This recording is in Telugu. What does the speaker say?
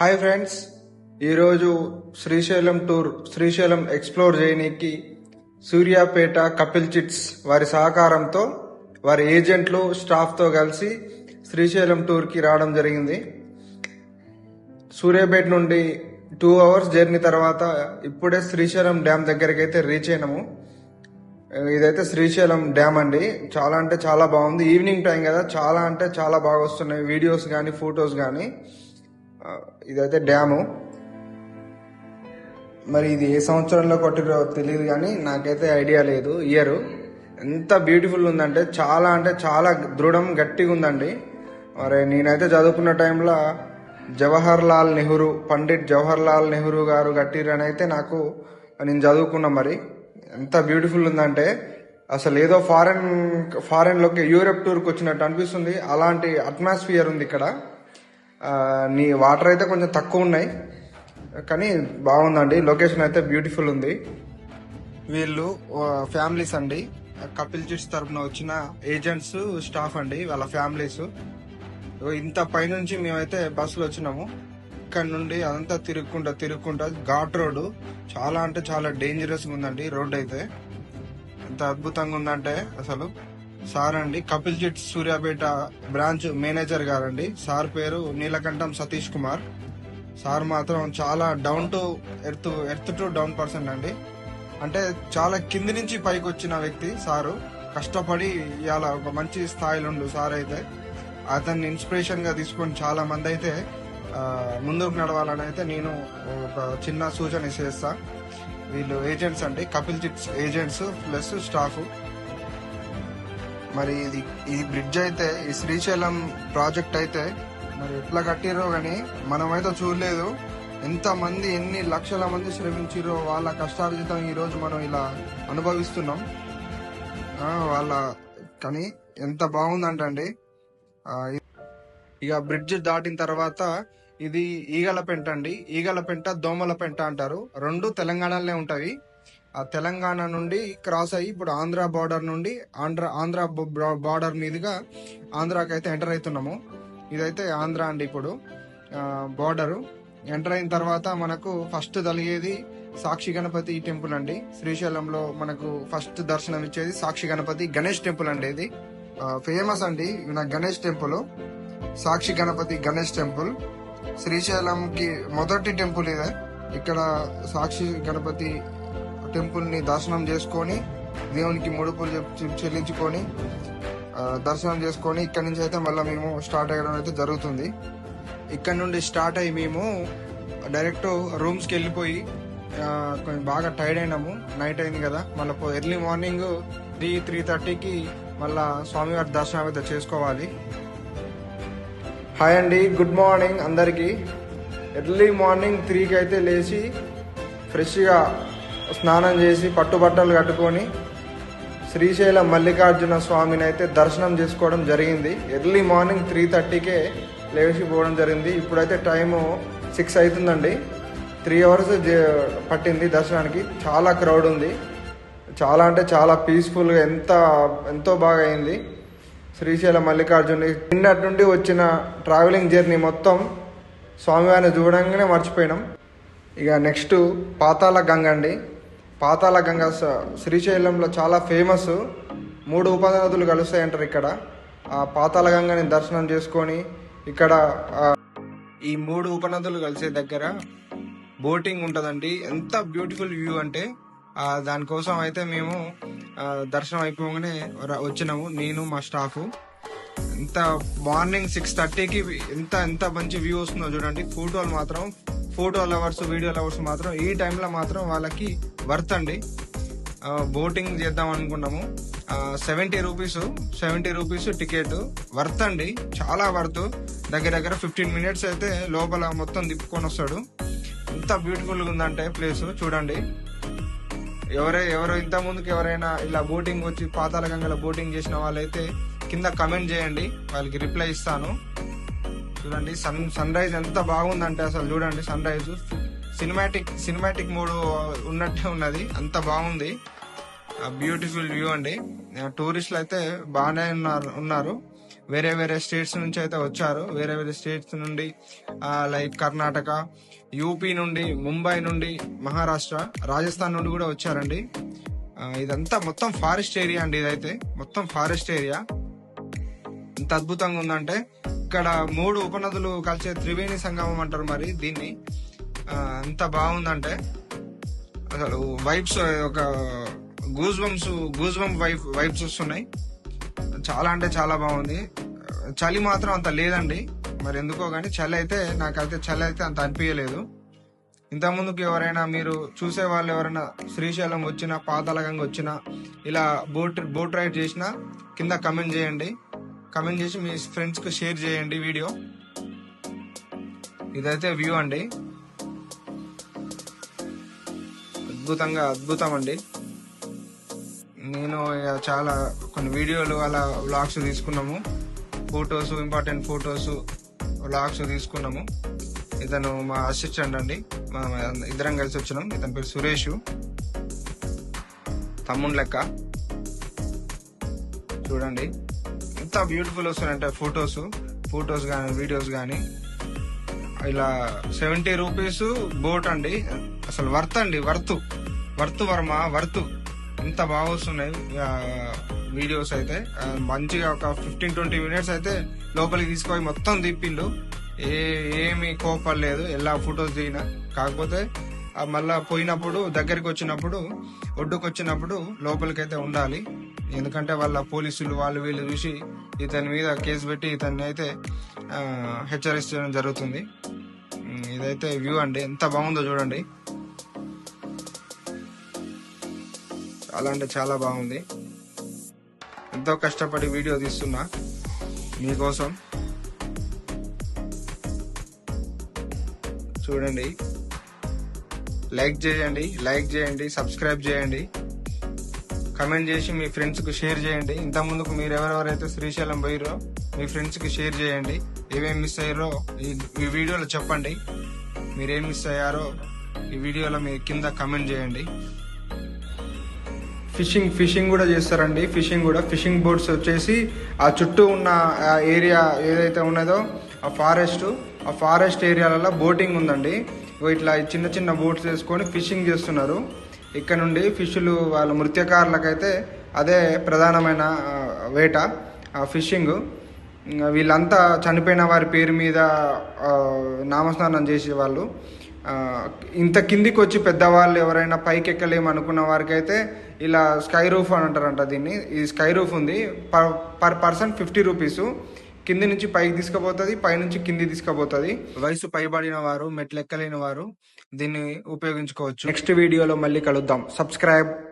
హాయ్ ఫ్రెండ్స్ ఈరోజు శ్రీశైలం టూర్ శ్రీశైలం ఎక్స్ప్లోర్ చేయనీకి సూర్యాపేట కపిల్ చిట్స్ వారి సహకారంతో వారి ఏజెంట్లు స్టాఫ్తో కలిసి శ్రీశైలం టూర్కి రావడం జరిగింది. సూర్యాపేట నుండి టూ అవర్స్ జర్నీ తర్వాత ఇప్పుడే శ్రీశైలం డ్యామ్ దగ్గరికి అయితే రీచ్ అయినాము. ఇదైతే శ్రీశైలం డ్యామ్ అండి. చాలా అంటే చాలా బాగుంది. ఈవినింగ్ టైం కదా. చాలా అంటే చాలా బాగా వస్తున్నాయి. వీడియోస్ కానీ ఫొటోస్ కానీ ఇదైతే డ్యాము. మరి ఇది ఏ సంవత్సరంలో కొట్టిరో తెలియదు కానీ నాకైతే ఐడియా లేదు ఇయర్. ఎంత బ్యూటిఫుల్ ఉందంటే చాలా అంటే చాలా దృఢం గట్టిగా ఉందండి. మరి నేనైతే చదువుకున్న టైంలో జవహర్ లాల్ నెహ్రూ పండిట్ జవహర్ లాల్ నెహ్రూ గారు కట్టిరని అయితే నాకు నేను చదువుకున్నా మరి. ఎంత బ్యూటిఫుల్ ఉందంటే అసలు ఏదో ఫారెన్ ఫారెన్లోకి యూరప్ టూర్కి వచ్చినట్టు అనిపిస్తుంది. అలాంటి అట్మాస్ఫియర్ ఉంది ఇక్కడ. నీ వాటర్ అయితే కొంచెం తక్కువ ఉన్నాయి. కానీ బాగుందండి. లొకేషన్ అయితే బ్యూటిఫుల్ ఉంది. వీళ్ళు ఫ్యామిలీస్ అండి. కపిల్ చిట్స్ తరపున వచ్చిన ఏజెంట్స్ స్టాఫ్ అండి. వాళ్ళ ఫ్యామిలీస్. ఇంత పైనుంచి మేమైతే బస్సులో వచ్చినాము. ఇక్కడ నుండి అదంతా తిరుక్కుంటా తిరుక్కుంటా ఘాట్ రోడ్ చాలా అంటే చాలా డేంజరస్గా ఉందండి రోడ్ అయితే. ఎంత అద్భుతంగా ఉందంటే అసలు. సార్ అండి. కపిల్ జిట్ సూర్యాపేట బ్రాంచ్ మేనేజర్ గారండి. సార్ పేరు నీలకంఠం సతీష్ కుమార్. సార్ మాత్రం చాలా down to earth earth to down person అండి. అంటే చాలా కింది నుంచి పైకి వచ్చిన వ్యక్తి సారు. కష్టపడి ఇలా ఒక మంచి స్థాయిలో ఉండు సార్ అయితే. అతన్ని ఇన్స్పిరేషన్గా తీసుకొని చాలా మంది అయితే ముందుకు నడవాలని అయితే నేను ఒక చిన్న సూచన చేస్తా. వీళ్ళు ఏజెంట్స్ అండి. Kapil Chits agents plus staff. మరి ఇది ఈ బ్రిడ్జ్ అయితే ఈ శ్రీశైలం ప్రాజెక్ట్ అయితే మరి ఎట్లా కట్టిరో గాని మనమైతే చూడలేదు. ఎంత మంది ఎన్ని లక్షల మంది శ్రమించిరో వాళ్ళ కష్టార్జితం ఈ రోజు మనం ఇలా అనుభవిస్తున్నాం. వాళ్ళ కానీ ఎంత బాగుందంటండి. ఇక బ్రిడ్జ్ దాటిన తర్వాత ఇది ఈగల పెంట అండి. ఈగల పెంట దోమల పెంట అంటారు. రెండు తెలంగాణలోనే ఉంటాయి. తెలంగాణ నుండి క్రాస్ అయ్యి ఇప్పుడు ఆంధ్ర బార్డర్ నుండి ఆంధ్ర ఆంధ్ర బార్డర్ మీదుగా ఆంధ్రాకి అయితే ఎంటర్ అవుతున్నాము ఇదైతే ఆంధ్ర అండి ఇప్పుడు బార్డరు. ఎంటర్ అయిన తర్వాత మనకు ఫస్ట్ తలిగేది సాక్షి గణపతి టెంపుల్ అండి. శ్రీశైలంలో మనకు ఫస్ట్ దర్శనం ఇచ్చేది సాక్షి గణపతి గణేష్ టెంపుల్ అండి ఇది. ఫేమస్ అండి నా గణేష్ టెంపుల్. సాక్షి గణపతి గణేష్ టెంపుల్. శ్రీశైలంకి మొదటి టెంపుల్ ఇదే. ఇక్కడ సాక్షి గణపతి టెంపుల్ని దర్శనం చేసుకొని దేవునికి ముడుపులు చెప్- చెల్లించుకొని దర్శనం చేసుకొని ఇక్కడ నుంచి అయితే మళ్ళీ మేము స్టార్ట్ అయ్యడం అయితే జరుగుతుంది. ఇక్కడ నుండి స్టార్ట్ అయ్యి మేము డైరెక్ట్ రూమ్స్కి వెళ్ళిపోయి కొంచెం బాగా టైర్డ్ అయినాము. నైట్ అయింది కదా మళ్ళీ ఎర్లీ మార్నింగ్ త్రీ త్రీ థర్టీకి మళ్ళా స్వామివారి దర్శనం అయితే చేసుకోవాలి. హాయ్ అండి గుడ్ మార్నింగ్ అందరికీ. ఎర్లీ మార్నింగ్ త్రీకి అయితే లేచి ఫ్రెష్గా స్నానం చేసి పట్టుబట్టలు కట్టుకొని శ్రీశైలం మల్లికార్జున స్వామిని అయితే దర్శనం చేసుకోవడం జరిగింది. ఎర్లీ మార్నింగ్ త్రీ థర్టీకే లేచి పోవడం జరిగింది. ఇప్పుడైతే టైము సిక్స్ అవుతుందండి. త్రీ అవర్స్ పట్టింది దర్శనానికి. చాలా క్రౌడ్ ఉంది. చాలా అంటే చాలా పీస్ఫుల్గా ఎంత ఎంతో బాగా అయింది శ్రీశైలం మల్లికార్జున. నిన్నటి నుండి వచ్చిన ట్రావెలింగ్ జర్నీ మొత్తం స్వామివారిని చూడంగానే మర్చిపోయినాం. ఇక నెక్స్ట్ పాతాళ గంగ అండి. పాతాళ గంగ శ్రీశైలంలో చాలా ఫేమస్ మూడు ఉపనదులు కలుస్తాయంటారు ఇక్కడ. ఆ పాతాళ గంగని దర్శనం చేసుకొని ఇక్కడ ఈ మూడు ఉపనదులు కలిసే దగ్గర బోటింగ్ ఉంటుందండి. ఎంత బ్యూటిఫుల్ వ్యూ అంటే దానికోసం అయితే మేము దర్శనం అయిపోగానే వచ్చినాము నేను మా స్టాఫ్ ఎంత మార్నింగ్ సిక్స్ థర్టీకి ఎంత ఎంత మంచి వ్యూ వస్తుందో చూడండి. ఫోటోలు మాత్రం ఫోటో లవర్స్ వీడియో లవర్స్ మాత్రం ఈ టైంలో మాత్రం వాళ్ళకి వర్త్ అండి. బోటింగ్ చేద్దాం అనుకున్నాము. Seventy rupees seventy rupees ticket worth అండి. చాలా వర్త్ దగ్గర దగ్గర ఫిఫ్టీన్ మినిట్స్ అయితే లోపల మొత్తం తిప్పుకొని వస్తాడు. ఎంత బ్యూటిఫుల్గా ఉందంటే ప్లేస్ చూడండి. ఎవరే ఎవరు ఇంత ముందుకు ఎవరైనా ఇలా బోటింగ్ వచ్చి పాతాల గంగలో బోటింగ్ చేసిన వాళ్ళైతే కింద కమెంట్ చేయండి. వాళ్ళకి రిప్లై ఇస్తాను. చూడండి సన్ సన్ రైజ్ ఎంత బాగుందంటే అసలు చూడండి సన్ రైజ్. సినిమాటిక్ సినిమాటిక్ మూడు ఉన్నట్టే ఉన్నది అంత బాగుంది. బ్యూటిఫుల్ వ్యూ అండి. టూరిస్టులు అయితే బాగానే ఉన్నారు ఉన్నారు. వేరే వేరే స్టేట్స్ నుంచి అయితే వచ్చారు. వేరే వేరే స్టేట్స్ నుండి లైక్ కర్ణాటక యూపీ నుండి ముంబై నుండి మహారాష్ట్ర రాజస్థాన్ నుండి కూడా వచ్చారండి. ఇదంతా మొత్తం ఫారెస్ట్ ఏరియా అండి ఇదైతే. మొత్తం ఫారెస్ట్ ఏరియా ఎంత అద్భుతంగా ఉందంటే ఇక్కడ మూడు ఉపనదులు కలిసే త్రివేణి సంగమం అంటారు మరి దీన్ని. ఎంత బాగుందంటే అసలు వైబ్స్ ఒక goose bumps goose bump vibe vibes వస్తున్నాయి. చాలా అంటే చాలా బాగుంది. చలి మాత్రం అంత లేదండి. మరి ఎందుకో కానీ చలి అయితే నాకైతే చలి అయితే అంత అనిపించలేదు ఇంతకుముందుకు ఎవరైనా మీరు చూసే వాళ్ళు ఎవరైనా శ్రీశైలం వచ్చినా పాతాళగంగా వచ్చినా ఇలా బోట్ బోట్ రైడ్ చేసినా కింద కమెంట్ చేయండి. కమెంట్ చేసి మీ ఫ్రెండ్స్కు షేర్ చేయండి వీడియో. ఇదైతే వ్యూ అండి. అద్భుతంగా అద్భుతం అండి. నేను చాలా కొన్ని వీడియోలు అలా వ్లాగ్స్ తీసుకున్నాము. ఫొటోస్ ఇంపార్టెంట్ ఫొటోస్ వ్లాగ్స్ తీసుకున్నాము. ఇతను మా అసిస్టెంట్ అండి. మా ఇద్దరం కలిసి వచ్చినాం. ఇతని పేరు సురేష్. తమ్ముడు లెక్క. చూడండి. ఎంత బ్యూటిఫుల్ వస్తున్నాయంటే ఫొటోస్ ఫొటోస్ కానీ వీడియోస్ కానీ ఇలా సెవెంటీ రూపీస్ బోట్ అండి. అసలు వర్త్ అండి వర్త్ వర్త్ వర్మ వర్త్ ఎంత బాగా వస్తున్నాయి వీడియోస్ అయితే. మంచిగా ఒక ఫిఫ్టీన్ ట్వంటీ మినిట్స్ అయితే లోపలికి తీసుకొని మొత్తం తిప్పిండు. ఏ ఏమి కోపలేదు ఎలా ఫొటోస్ దిగినా. కాకపోతే మళ్ళా పోయినప్పుడు దగ్గరికి వచ్చినప్పుడు ఒడ్డుకు వచ్చినప్పుడు లోపలికైతే ఉండాలి. ఎందుకంటే వాళ్ళ పోలీసులు వాళ్ళు వీళ్ళు చూసి ఇతని మీద కేసు పెట్టి ఇతన్ని అయితే హెచ్చరించడం జరుగుతుంది. ఇదైతే వ్యూ అండి. ఎంత బాగుందో చూడండి. చాలా అంటే చాలా బాగుంది. ఎంతో కష్టపడి వీడియో తీస్తున్నా మీకోసం. చూడండి. లైక్ చేయండి లైక్ చేయండి సబ్స్క్రైబ్ చేయండి. కమెంట్ చేసి మీ ఫ్రెండ్స్కి షేర్ చేయండి. ఇంత ముందుకు మీరు ఎవరెవరైతే శ్రీశైలం పోయిరో మీ ఫ్రెండ్స్కి షేర్ చేయండి. ఏమేమి మిస్ అయ్యారో ఈ వీడియోలో చెప్పండి. మీరేం మిస్ అయ్యారో ఈ వీడియోలో మీ కింద కమెంట్ చేయండి. ఫిషింగ్ ఫిషింగ్ కూడా చేస్తారండి. ఫిషింగ్ కూడా ఫిషింగ్ బోట్స్ వచ్చేసి ఆ చుట్టూ ఉన్న ఏరియా ఏదైతే ఉన్నదో ఆ ఫారెస్ట్ ఆ ఫారెస్ట్ ఏరియాలలో బోటింగ్ ఉందండి. ఇట్లా చిన్న చిన్న బోట్స్ వేసుకొని ఫిషింగ్ చేస్తున్నారు. ఇక్కడ నుండి ఫిష్లు వాళ్ళ మృత్యకారులకైతే అదే ప్రధానమైన వేట ఫిషింగ్. వీళ్ళంతా చనిపోయిన వారి పేరు మీద నామస్నానం చేసేవాళ్ళు ఇంత కిందికి వచ్చి పెద్దవాళ్ళు ఎవరైనా పైకి ఎక్కలేము అనుకున్న ఇలా స్కై రూఫ్ అని అంటారంట దీన్ని. ఈ స్కై రూఫ్ ఉంది. Per per person fifty rupees. కింది నుంచి పైకి తీసుకుపోతుంది పై నుంచి కింది తీసుకుపోతుంది. వయసు పైబడిన వారు మెట్లు ఎక్కలేని వారు. దీన్ని ఉపయోగించుకోవచ్చు. నెక్స్ట్ వీడియోలో మళ్ళీ కలుద్దాం. సబ్స్క్రైబ్.